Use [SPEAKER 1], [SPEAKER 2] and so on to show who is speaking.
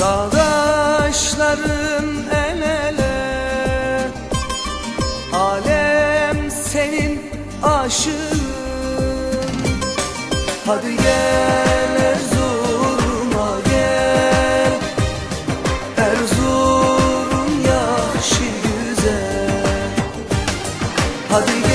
[SPEAKER 1] Dağdaşlarım el ele. Alem senin aşığın. Hadi gel Erzurum'a gel. Erzurum yaşı güzel. Hadi gel